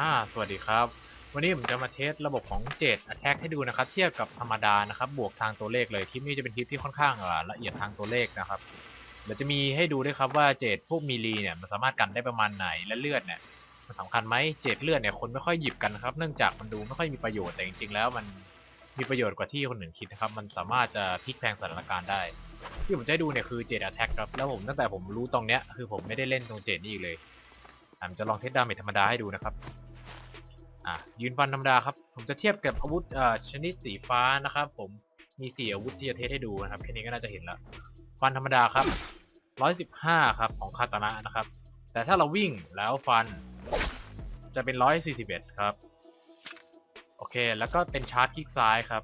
อ่าสวัสดีครับ วันนี้ผมจะมาเทสระบบของเจด Attack ให้ดูนะครับ เทียบกับธรรมดานะครับ บวกทางตัวเลขเลย คลิปนี้จะเป็นคลิปที่ค่อนข้างละเอียดทางตัวเลขนะครับเดี๋ยวจะมีให้ดูด้วยครับว่าเจดพวกมีลีเนี่ยมันสามารถกันได้ประมาณไหนและเลือดเนี่ยมันสำคัญไหมเจดเลือดเนี่ยคนไม่ค่อยหยิบกันนะครับ เนื่องจากมันดูไม่ค่อยมีประโยชน์แต่จริงๆแล้วมันมีประโยชน์กว่าที่คนอื่นคิดนะครับ มันสามารถจะพลิกแพลงสถานการณ์ได้ ที่ผมจะให้ดูเนี่ยคือเจด Attack ครับแล้วผมตั้งแต่ผมรู้ตรงเนี้ยคือผมไม่ได้เล่นตรงเจดนี่อีกเลยผมจะลองเทสดาเมจธรรมดาให้ดูนะครับ อะยืนฟันธรรมดาครับ ผมจะเทียบกับอาวุธอ่อชนิดสีฟ้านะครับผมมีสี่อาวุธที่จะเทสให้ดูนะครับแค่นี้ก็น่าจะเห็นแล้วฟันธรรมดาครับ115ครับของคาตานะนะครับ แต่ถ้าเราวิ่งแล้วฟันจะเป็น141ครับ โอเค แล้วก็เป็นชาร์จคลิกซ้ายครับ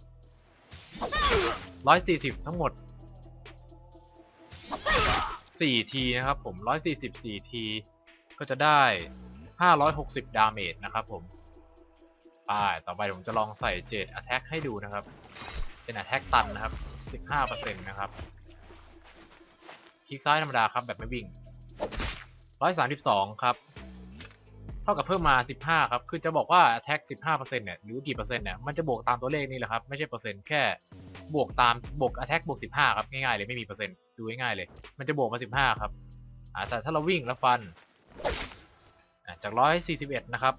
140ทั้งหมด4ทีนะครับผม144ทีก็จะได้560ดาเมจนะครับผม อ่าต่อไปผมจะลองใส่เจด Attack ให้ดูนะครับ เป็น Attack ตันนะครับ 15%นะครับ คลิกซ้ายธรรมดาครับแบบไม่วิ่ง 132 ครับ เท่ากับเพิ่มมา 15 ครับ คือจะบอกว่า Attack 15%เนี่ย หรือกี่เปอร์เซ็นต์เนี่ย มันจะบวกตามตัวเลขนี่แหละครับ ไม่ใช่เปอร์เซ็นต์แค่บวกตามบวก Attack บวก 15 ครับ ง่ายๆเลยไม่มีเปอร์เซ็นต์ดูง่ายๆเลย มันจะบวกมา 15 ครับอ่าแต่ถ้าเราวิ่งแล้วฟันอะจาก 141 นะครับ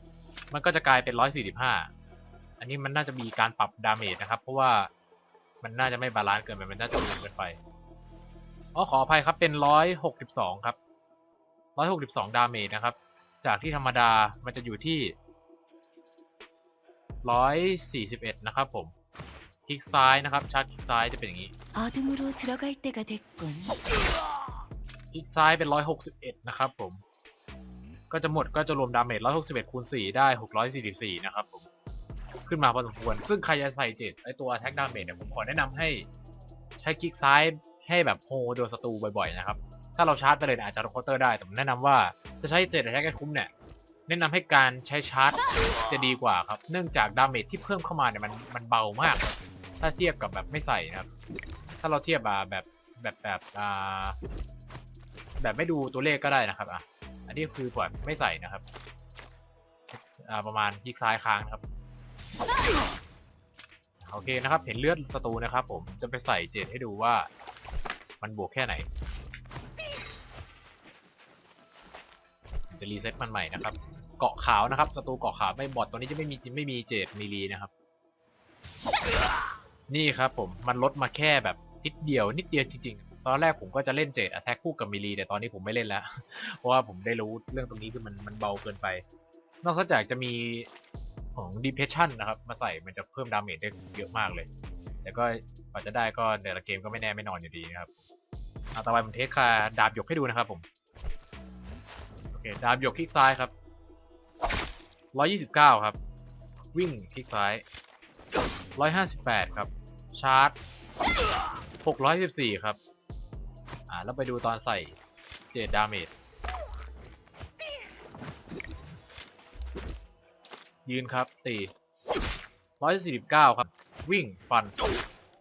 มันก็จะกลายเป็นร้อยสี่สิบห้าอันนี้มันน่าจะมีการปรับดาเมจนะครับ เพราะว่ามันน่าจะไม่บาลานซ์เกินไปมันน่าจะวนเกินไปอ๋อขออภัยครับเป็นร้อยหกสิบสองครับร้อยหกสิบสองดาเมจนะครับ จากที่ธรรมดามันจะอยู่ที่ร้อยสี่สิบเอ็ดนะครับผมคลิกซ้ายนะครับชาร์จคลิกซ้ายจะเป็นอย่างนี้คลิกซ้ายเป็นร้อยหกสิบเอ็ดนะครับผม ก็จะหมดก็จะรวมดาเมจ161คูณ4ได้ 644 นะครับผม ขึ้นมาพอสมควร ซึ่งใครจะใส่เจ็ดไอตัว attack damage เนี่ยผมขอแนะนำให้ใช้คลิกซ้ายให้แบบโฮโดนศัตรูบ่อยๆนะครับ ถ้าเราชาร์จไปเลยเนี่ยอาจจะโดนเคาน์เตอร์ได้ แต่ผมแนะนำว่าจะใช้เจ็ด attack ให้คุ้มเนี่ยแนะนำให้การใช้ชาร์จจะดีกว่าครับ เนื่องจากดาเมจที่เพิ่มเข้ามาเนี่ยมันมันเบามาก ถ้าเทียบกับแบบไม่ใส่นะครับ ถ้าเราเทียบอะแบบแบบแบบอ่าแบบไม่ดูตัวเลขก็ได้นะครับอะ อันนี้คือแบบไม่ใส่นะครับประมาณคลิกซ้ายค้างนะครับ โอเคนะครับ เห็นเลือดศัตรูนะครับผมจะไปใส่เจดให้ดูว่ามันบวกแค่ไหนจะรีเซ็ตมันใหม่นะครับ เกาะขาวนะครับศัตรูเกาะขาวไม่บอดตัวนี้จะไม่มีไม่มีเจดมีรีนะครับ นี่ครับผมมันลดมาแค่แบบนิดเดียวนิดเดียวจริงๆ ตอนแรกผมก็จะเล่นเจดอ t แทกคู่กับมิลีแต่ตอนนี้ผมไม่เล่นแล้ว เพราะว่าผมได้รู้เรื่องตรงนี้คือมันมันเบาเกินไป นอกจากจะมีของ depression นะครับ มาใส่มันจะเพิ่มดาเมจได้เยอะมากเลย แต่ก็กว่าจะได้ก็แต่ละเกมก็ไม่แน่ไม่นอนอยู่ดีนะครับเอาต่อไปผมเทสคาดาบหยกให้ดูนะครับผม โอเค ดาบหยกคลิกซ้ายครับ129ครับ วิ่งคลิกซ้าย158ครับ ชาร์จ614ครับ อ่าแล้วไปดูตอนใส่เจดดาเมจยืนครับ ตี149ครับ วิ่งฟัน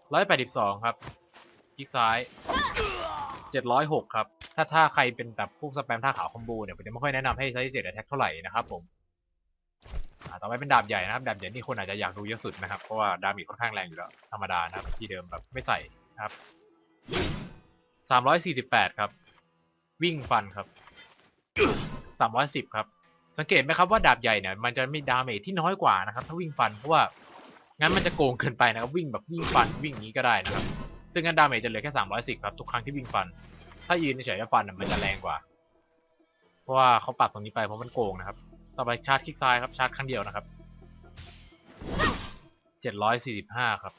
182ครับคลิกซ้าย706ครับ ถ้าถ้าใครเป็นแบบพวกสแปมท่าขาวคอมโบเนี่ยผมจะไม่ค่อยแนะนำให้ใช้เจดแอทแทกเท่าไหร่นะครับผมต่อไปเป็นดาบใหญ่นะครับ ดาบใหญ่นี่คนอาจจะอยากดูเยอะสุดนะครับ เพราะว่าดาเมจค่อนข้างแรงอยู่แล้ว ธรรมดานะครับที่เดิมแบบไม่ใส่นะครับ 348ครับ วิ่งฟันครับ310ครับ สังเกตไหมครับว่าดาบใหญ่เนี่ยมันจะมีดาเมจที่น้อยกว่านะครับ ถ้าวิ่งฟันเพราะว่างั้นมันจะโกงเกินไปนะครับวิ่งแบบวิ่งฟันวิ่งนี้ก็ได้นะครับ ซึ่งงั้นดาเมจจะเหลือแค่310ครับทุกครั้งที่วิ่งฟัน ถ้ายืนเฉยๆแล้วฟันมันจะแรงกว่า เพราะว่าเขาปรับตรงนี้ไปเพราะมันโกงนะครับ ต่อไปชาร์จคลิกซ้ายครับชาร์จครั้งเดียวนะครับ745ครับ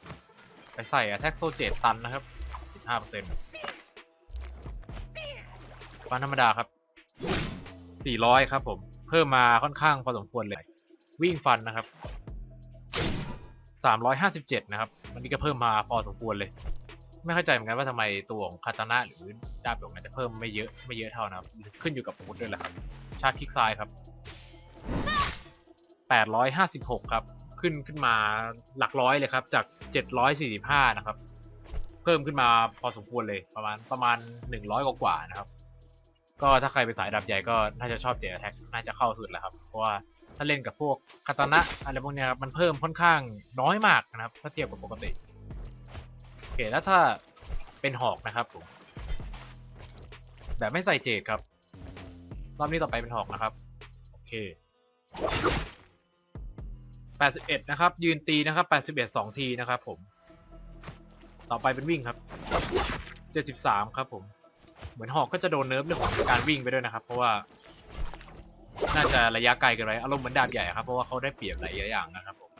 ไปใส่ Attack s o 7ตันนะครับ15% ฟันธรรมดาครับ 400 ครับผม เพิ่มมาค่อนข้างพอสมควรเลย วิ่งฟันนะครับ 357 นะครับมันนี่ก็เพิ่มมาพอสมควรเลย ไม่เข้าใจเหมือนกันว่าทำไมตัวของคาตานะหรือดาบหยกเนี่ยจะเพิ่มไม่เยอะไม่เยอะเท่านะครับ ขึ้นอยู่กับอาวุธด้วยแหละครับ ชาร์จคลิกซ้ายครับ 856 ครับ ขึ้นขึ้นมาหลักร้อยเลยครับ จาก 745 นะครับ เพิ่มขึ้นมาพอสมควรเลยประมาณประมาณ 100 กว่ากว่าๆนะครับ ก็ถ้าใครเป็นสายดาบใหญ่ก็น่าจะชอบเจแท็กน่าจะเข้าสุดแหละครับ เพราะว่าถ้าเล่นกับพวกคาตานะอะไรพวกเนี้ยครับมันเพิ่มค่อนข้างน้อยมากนะครับ ถ้าเทียบกับปกติโอเคแล้วถ้าเป็นหอกนะครับผมแบบไม่ใส่เจดครับรอบนี้ต่อไปเป็นหอกนะครับ โอเค 81 นะครับ ยืนตีนะครับ 81 2 ทีนะครับผม ต่อไปเป็นวิ่งครับ 73 ครับผม เหมือนหอกก็จะโดนเนิร์ฟเรื่องของการวิ่งไปด้วยนะครับ เพราะว่า น่าจะระยะไกลเกันไปอารมณ์เหมือนดาบใหญ่ครับเพราะว่าเขาได้เปรียบหลายอย่างนะครับผม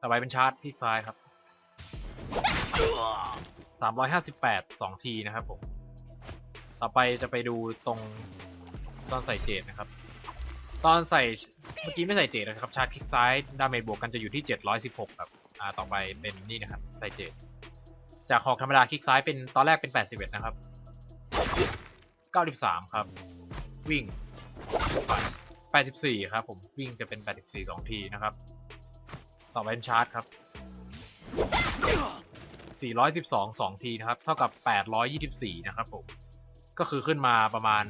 ต่อไปเป็นชาร์จที่ซ้ายครับ358 2ทีนะครับผม ต่อไปจะไปดูตรงตอนใส่เจดนะครับ ตอนใส่เมื่อกี้ไม่ใส่เจดนะครับ ชาร์จคลิกซ้ายดาเมจบวกกันจะอยู่ที่ 716ครับ อ่า ต่อไปเป็นนี่นะครับ ใส่เจดจากหอกธรรมดาคลิกซ้ายเป็นตอนแรกเป็น 81 นะครับ 93 ครับ วิ่ง84 ครับผมวิ่งจะเป็น 84 2 ทีนะครับ ต่อไปเป็นชาร์จครับ 412 2 ทีนะครับ เท่ากับ 824 นะครับผม ก็คือขึ้นมาประมาณ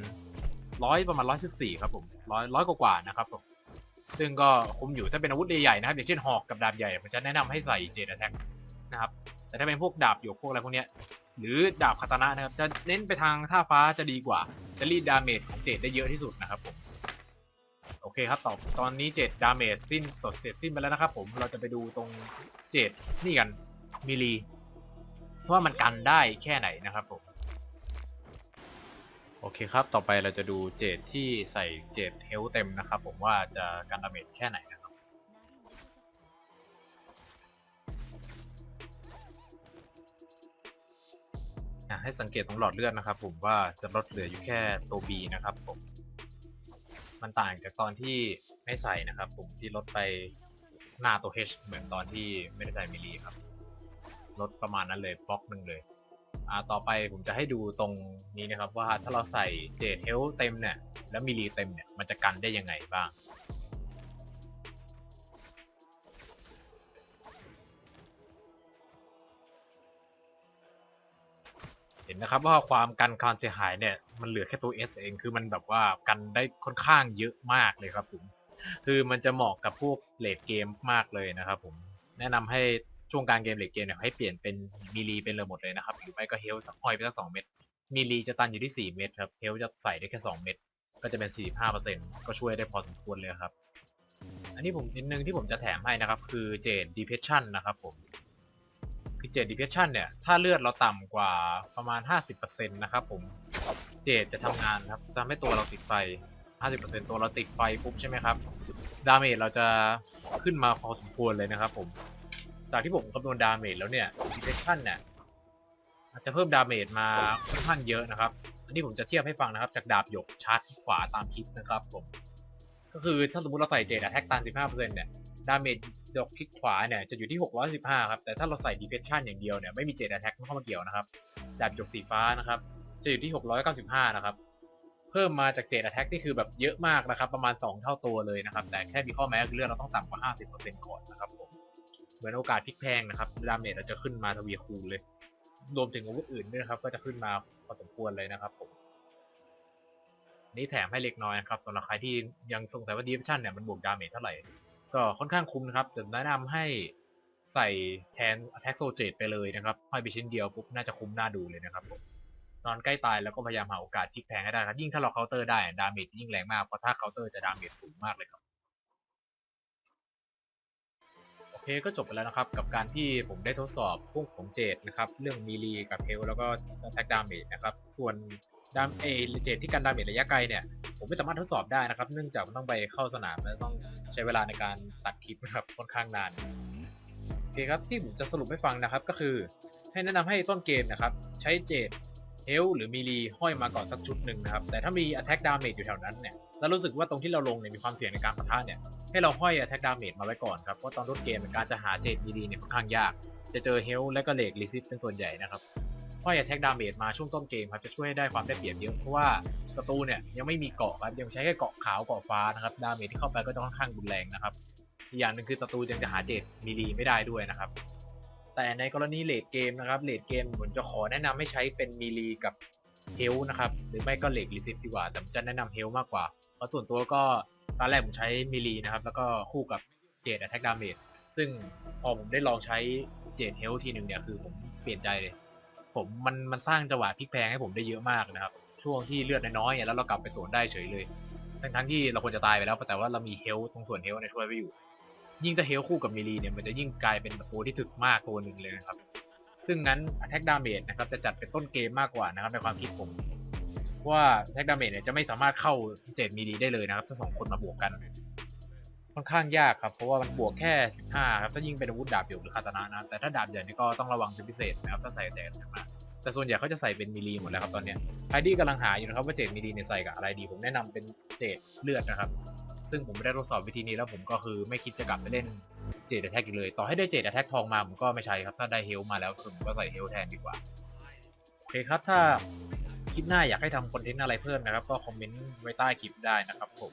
ร้อยประมาณร้อยสิบสี่ครับผมร้อยร้อยกว่าๆนะครับผมซึ่งก็คุ้มอยู่ถ้าเป็นอาวุธใหญ่ๆนะครับ อย่างเช่นหอกกับดาบใหญ่ผมจะแนะนำให้ใส่เจดแท็ก นะครับ แต่ถ้าเป็นพวกดาบหยกพวกอะไรพวกเนี้ยหรือดาบคาตานะนะครับจะเน้นไปทางท่าฟ้าจะดีกว่า จะรีดดาเมจของเจดได้เยอะที่สุดนะครับผมโอเคครับต่อตอนนี้เจดดาเมจสิ้นสดเสร็จสิ้นไปแล้วนะครับผมเราจะไปดูตรงเจดนี่กันมิลีว่ามันกันได้แค่ไหนนะครับผมโอเคครับ ต่อไปเราจะดูเจดที่ใส่เจดเฮลเต็มนะครับ ผมว่าจะกันดาเมจแค่ไหนนะ อะให้สังเกตตรงหลอดเลือดนะครับ ผมว่าจะลดเหลืออยู่แค่ตัว B นะครับผม มันต่างจากตอนที่ไม่ใส่นะครับ ผมที่ลดไปหน้าตัว H เหมือนตอนที่ไม่ได้ใส่มิลลีครับ ลดประมาณนั้นเลยบล็อกหนึ่งเลย อ่าต่อไปผมจะให้ดูตรงนี้นะครับ ว่าถ้าเราใส่เจดเฮลเต็มเนี่ยแล้วมิลลีเต็มเนี่ยมันจะกันได้ยังไงบ้าง เห็นนะครับว่าความกันความเสียหายเนี่ยมันเหลือแค่ตัว S เองคือมันแบบว่ากันได้ค่อนข้างเยอะมากเลยครับผม คือมันจะเหมาะกับพวกเลดเกมมากเลยนะครับผมแนะนำให้ช่วงกลางเกมเลดเกมเนี่ยให้เปลี่ยนเป็นมิลีเป็นเลยหมดเลยนะครับหรือไม่ก็เฮลสักห้อยไปสักสองเม็ดมิลีจะตันอยู่ที่4เม็ดครับเฮลจะใส่ได้แค่2เม็ดก็จะเป็น45%ก็ช่วยได้พอสมควรเลยครับ อันนี้ผมนิดนึงที่ผมจะแถมให้นะครับ คือเจดดีเพชชั่นนะครับผม เจดดีเพชชันเนี่ย ถ้าเลือดเราต่ำกว่าประมาณ 50%นะครับผมเจดจะทำงานครับทำให้ตัวเราติดไฟ 50%ตัวเราติดไฟปุ๊บใช่ไหมครับ ดาเมจเราจะขึ้นมาพอสมควรเลยนะครับผม จากที่ผมคำนวณดาเมจแล้วเนี่ยดีเพชชันเนี่ยอาจจะเพิ่มดาเมจมาค่อนข้างเยอะนะครับ อันนี้ผมจะเทียบให้ฟังนะครับ จากดาบหยกชาร์จที่ขวาตามคลิปนะครับผม ก็คือถ้าสมมติเราใส่เจดอะแท็กตัน 15%เนี่ย ดาเมจดอกคลิกขวาเนี่ยจะอยู่ที่ 615 ครับ แต่ถ้าเราใส่ deflection อย่างเดียวเนี่ยไม่มีเจด attack เข้ามาเกี่ยวนะครับ ดาบหยกสีฟ้านะครับ จะอยู่ที่ 695 นะครับ เพิ่มมาจากเจด attack นี่คือแบบเยอะมากนะครับ ประมาณ 2 เท่าตัวเลยนะครับ แต่แค่มีข้อแม้คือเลือดเราต้องต่ำกว่า 50%ก่อนนะครับผม เหมือนโอกาสพลิกแพงนะครับ ดาเมจเราจะขึ้นมาทวีคูณเลย รวมถึงอาวุธอื่นด้วยครับ ก็จะขึ้นมาพอสมควรเลยนะครับผมนี่แถมให้เล็กน้อยนะครับสำหรับใครที่ยังสงสัยว่า deflection เนี่ยมันบวกดาเมจเท่าไหร่ ก็ค่อนข้างคุ้มนะครับจะแนะนำให้ใส่แทน attack s o j e t ไปเลยนะครับห้อยไปชิ้นเดียวปุ๊บน่าจะคุ้มน่าดูเลยนะครับผมตอนใกล้ตายแล้วก็พยายามหาโอกาสพลิกแพลงให้ได้ครับยิ่งถ้าเราเคาน์เตอร์ได้ดาเมจยิ่งแรงมากเพราะถ้าเคาน์เตอร์จะดาเมจสูงมากเลยครับโอเคก็จบไปแล้วนะครับ กับการที่ผมได้ทดสอบพวกของเจดนะครับ เรื่องมีลีกับเฮลแล้วก็แท็กดาเมจนะครับ ส่วนดามเอเจดที่กันดาเมจระยะไกลเนี่ย ผมไม่สามารถทดสอบได้นะครับ เนื่องจากมันต้องไปเข้าสนามและต้อง ใช้เวลาในการตัดคลิปนะครับค่อนข้างนานโอเคครับที่ผมจะสรุปให้ฟังนะครับก็คือ ให้แนะนำให้ต้นเกมนะครับ ใช้เจดเฮลหรือมีลีห้อยมาก่อนสักชุดหนึ่งนะครับ แต่ถ้ามี attack damage อยู่แถวนั้นเนี่ยแล้วรู้สึกว่าตรงที่เราลงเนี่ยมีความเสี่ยงในการปะทะเนี่ยให้เราห้อย attack damage มาไว้ก่อนครับเพราะตอนต้นเกมเนี่ยการจะหาเจดมีลีเนี่ยค่อนข้างยาก จะเจอเฮลและก็เลกรีซิสเป็นส่วนใหญ่นะครับ ห้อย attack damage มาช่วงต้นเกมครับจะช่วยให้ได้ความได้เปรียบเยอะเพราะว่าศัตรูเนี่ยยังไม่มีเกาะครับยังใช้แค่เกาะขาวเกาะฟ้านะครับดาเมจที่เข้าไปก็จะค่อนข้างรุนแรงนะครับอีกอย่างหนึ่งคือศัตรูยังจะหาเจดมีลีไม่ได้ด้วยนะครับ แต่ในกรณีเลดเกมนะครับเลดเกมผมจะขอแนะนำให้ใช้เป็นมีลีกับเฮลนะครับหรือไม่ก็เลกรีซิตดีกว่าแต่จะแนะนำเฮลมากกว่าเพราะส่วนตัวก็ตอนแรกผมใช้มิลีนะครับแล้วก็คู่กับเจด Attack Damage ซึ่งพอผมได้ลองใช้เจดเฮลทีหนึ่งเนี่ยคือผมเปลี่ยนใจเลย ผมมันมันสร้างจังหวะพลิกแพลงให้ผมได้เยอะมากนะครับ ช่วงที่เลือดน้อยๆเนี่ยแล้วเรากลับไปสวนได้เฉยเลยทั้งทั้งที่เราควรจะตายไปแล้วแต่ว่าเรามีเฮลตรงส่วนเฮลเนี่ยช่วยไว้อยู่ ยิ่งถ้าเฮลคู่กับมิลีเนี่ยมันจะยิ่งกลายเป็นตัวที่ถึกมากตัวหนึ่งเลยนะครับ ซึ่งงั้น Attack Damage นะครับจะจัดเป็นต้นเกมมากกว่านะครับในความคิดผม ว่า Attack Damage เนี่ยจะไม่สามารถเข้าเจดมิลีได้เลยนะครับถ้าสองคนมาบวกกัน ค่อนข้างยากครับ เพราะว่ามันบวกแค่ 15 ครับ ถ้ายิ่งเป็นอาวุธดาบหยกหรือคาตานะนะ แต่ถ้าดาบใหญ่นี่ก็ต้องระวังเป็นพิเศษนะครับ ถ้าใส่แต่กันมาแต่ส่วนใหญ่เขาจะใส่เป็นมิลีหมดแล้วครับตอนนี้ใครที่กำลังหาอยู่นะครับว่าเจดมิลีเนี่ยใส่กับอะไรดีผมแนะนำเป็นเจดเลือดนะครับ ซึ่งผมไม่ได้ทดสอบวิธีนี้แล้วผมก็คือไม่คิดจะกลับไปเล่นเจดแท็กอีกเลย ต่อให้ได้เจดแท็กทองมาผมก็ไม่ใช้ครับ ถ้าได้เฮลมาแล้วผมก็ใส่เฮลแทนดีกว่าโอเคครับถ้าคลิปหน้าอยากให้ทำคอนเทนต์อะไรเพิ่มนะครับ ก็คอมเมนต์ไว้ใต้คลิปได้นะครับผม